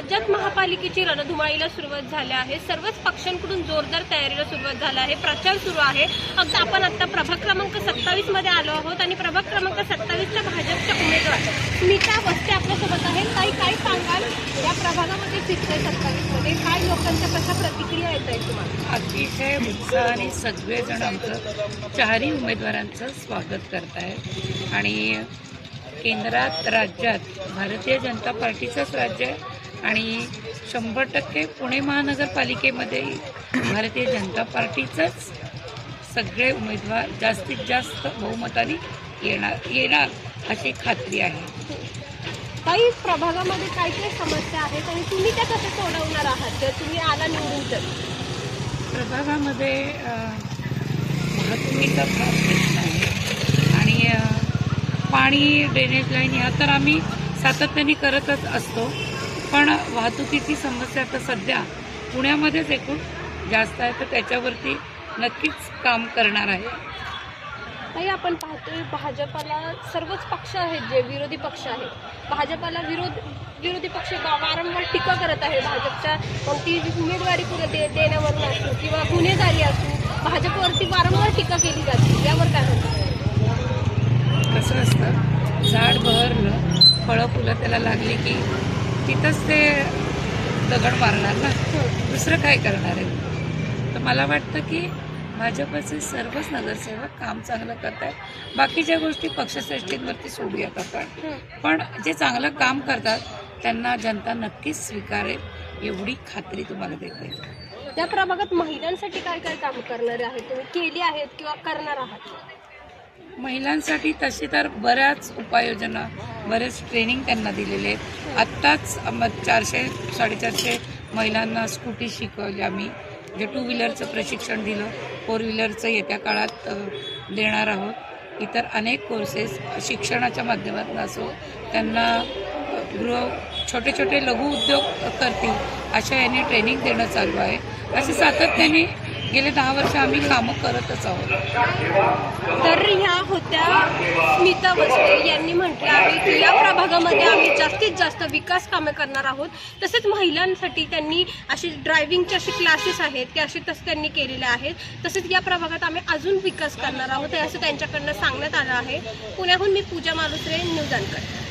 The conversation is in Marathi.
राज्यात महापालिकेची रणधुमाळीला सुरुवात झाली आहे. सर्वच पक्षांकडून जोरदार तयारीला सुरुवात झाली आहे. प्रचार सुरू आहे. अगदी आपण आता प्रभाग क्रमांक सत्तावीसमध्ये आलो आहोत आणि प्रभाग क्रमांक सत्तावीसच्या भाजपच्या उमेदवार स्मिता वस्ते आपल्यासोबत आहेत. काही काय सांगाल? या प्रभागामध्ये फिरतोय सत्तावीसमध्ये. काय लोकांच्या कशा प्रतिक्रिया येत आहेत तुम्हाला? अतिशय उत्साहाने सगळेजण आमचं चारही उमेदवारांचं स्वागत करत आहेत आणि केंद्रात राज्यात भारतीय जनता पार्टीचंच राज्य आहे. आणि शंभर टक्के पुणे महानगरपालिकेमध्ये भारतीय जनता पार्टीचंच सगळे उमेदवार जास्तीत जास्त बहुमताने येणार येणार अशी खात्री आहे. काही प्रभागामध्ये काय काय समस्या आहेत आणि तुम्ही त्या कशा सोडवणार आहात? जर तुम्ही आला निवडून तर. प्रभागामध्ये अ, वाहतुकीचा फार प्रश्न आहे. आणि पाणी ड्रेनेज लाईन ह्या तर आम्ही सातत्याने करतच असतो. पण वाहतुकीची समस्या तर सध्या पुण्यामध्येच एकूण जास्त आहे तर त्याच्यावरती नक्कीच काम करणार आहे. ताई आपण पाहतोय भाजपाला सर्वच पक्ष आहेत जे विरोधी पक्ष आहेत. भाजपाला विरोध विरोधी पक्ष वारंवार टीका करत आहे. भाजपच्या कोणती उमेदवारी पुढे दे देण्यावरून असो किंवा गुन्हेगारी असो भाजपवरती वारंवार टीका केली जाते. यावर काय म्हणतात कसं असतं? झाड बहरलं फळं फुलं त्याला लागली की तिथंच ते दगड मारणार ना. दुसरं काय करणार आहे? तर मला वाटतं की भाजपचे सर्वच नगरसेवक काम चांगलं करत आहेत बाकीच्या गोष्टी पक्षश्रेष्ठींवरती सोडूयात आपण. पण जे चांगलं काम करतात त्यांना जनता नक्कीच स्वीकारेल एवढी खात्री तुम्हाला देते. त्या प्रभागात महिलांसाठी काय काय काम करणारे आहेत? तुम्ही केली आहेत किंवा करणार आहात? महिलांसाठी तशी तर बऱ्याच उपाययोजना बरेच ट्रेनिंग त्यांना दिलेले आहेत. आत्ताच चारशे साडेचारशे महिलांना स्कूटी शिकवली आम्ही. जे टू व्हीलरचं प्रशिक्षण दिलं फोर व्हीलरचं येत्या काळात देणार आहोत. इतर अनेक कोर्सेस शिक्षणाच्या माध्यमातून असो त्यांना गृह छोटे छोटे लघु उद्योग करतील अशा यांनी ट्रेनिंग देणं चालू आहे. असे सातत्याने गेले दहा वर्ष आम्ही कामं करतच आहोत. तर ह्या होत्या स्मिता वस्ते यांनी म्हटलं आहे की या प्रभागामध्ये आम्ही जास्तीत जास्त विकास कामे करणार आहोत. तसेच महिलांसाठी त्यांनी असे ड्रायव्हिंगचे असे क्लासेस आहेत की असे तसे त्यांनी केलेले आहेत. तसेच या प्रभागात आम्ही अजून विकास करणार आहोत हे असं त्यांच्याकडनं सांगण्यात आलं आहे. पुण्याहून मी पूजा मालुसरे न्यूज अनकर